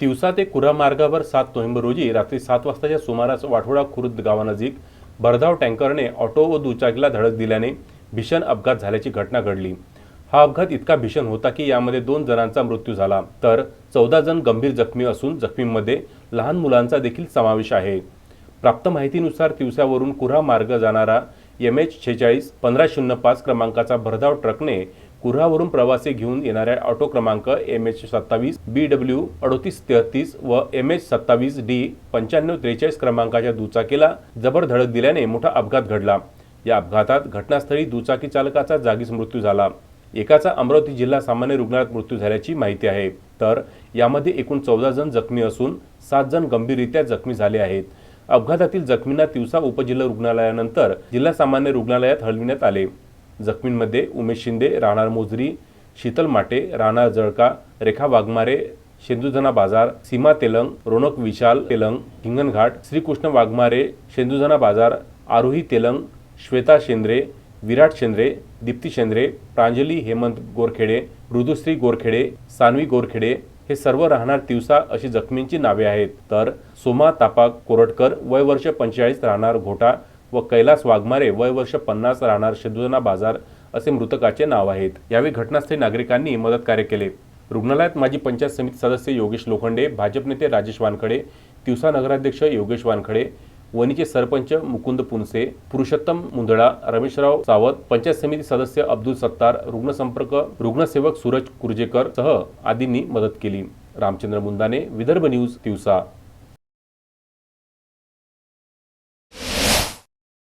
तिवसा ते कुरा मार्गावर सात नोव्हेंबर रोजी रात्री सात वाजताच्या सुमारास वाठोडा खुर्द गावानजीक भरधाव टँकरने ऑटो व दुचाकीला धडक दिल्याने भीषण अपघात झाल्याची घटना घडली. हा अपघात इतका भीषण होता की यामध्ये दोन जणांचा मृत्यू झाला तर चौदा जण गंभीर जखमी असून जखमींमध्ये लहान मुलांचा देखील समावेश आहे. प्राप्त माहितीनुसार तिवसावरून कुऱ्हा मार्ग जाणारा एम एच छेचाळीस पंधरा शून्य पाच क्रमांकाचा भरधाव ट्रकने कुऱ्हावरून प्रवासी घेऊन येणाऱ्या ऑटो क्रमांक एम एच सत्तावीस बी डब्ल्यू अडोतीस तेहतीस व एम एच सत्तावीस डी पंच्याण्णव त्रेचाळीस क्रमांकाच्या दुचाकीला जबर धडक दिल्याने मोठा अपघात घडला. या अपघातात घटनास्थळी दुचाकी चालकाचा जागीच मृत्यू झाला. एकाचा अमरावती जिल्हा सामान्य रुग्णालयात मृत्यू झाल्याची माहिती आहे. तर यामध्ये एकूण चौदा जण जखमी असून सात जण गंभीररित्या जखमी झाले आहेत. अपघातातील जखमींना तिवसा उपजिल्हा रुग्णालयानंतर जिल्हा सामान्य रुग्णालयात हलविण्यात आले. जखमींमध्ये उमेश शिंदे राहणार मोजरी शीतल माटे राहणार जळका रेखा वाघमारे शेंदुजना बाजार सीमा तेलंग रोनक विशाल तेलंग हिंगणघाट श्रीकृष्ण वाघमारे शेंदुजना बाजार आरोही तेलंग श्वेता शेंद्रे विराट शेंद्रे दीप्ती शेंद्रे प्रांजली हेमंत गोरखेडे मृदुश्री गोरखेडे सानवी गोरखेडे हे सर्व राहणार तिवसा अशी जखमींची नावे आहेत. तर सोमा तापा कोरटकर वय वर्ष पंचेचाळीस राहणार घोटा व कैलास वाघमारे वय वर्ष पन्नास राहणार शेंदुजना बाजार असे मृतकाचे नाव आहेत. यावेळी घटनास्थळी नागरिकांनी मदत कार्य केले. रुग्णालयात माजी पंचायत समिती सदस्य योगेश लोखंडे भाजप नेते राजेश वानखडे तिवसा नगराध्यक्ष योगेश वानखडे वणीचे सरपंच मुकुंद पुनसे पुरुषोत्तम मुंदळा रमेशराव सावत पंचायत समिती सदस्य अब्दुल सत्तार रुग्णसंपर्क रुग्णसेवक सूरज कुर्जेकर सह आदींनी मदत केली. रामचंद्र मुंदाने विदर्भ न्यूज तिवसा.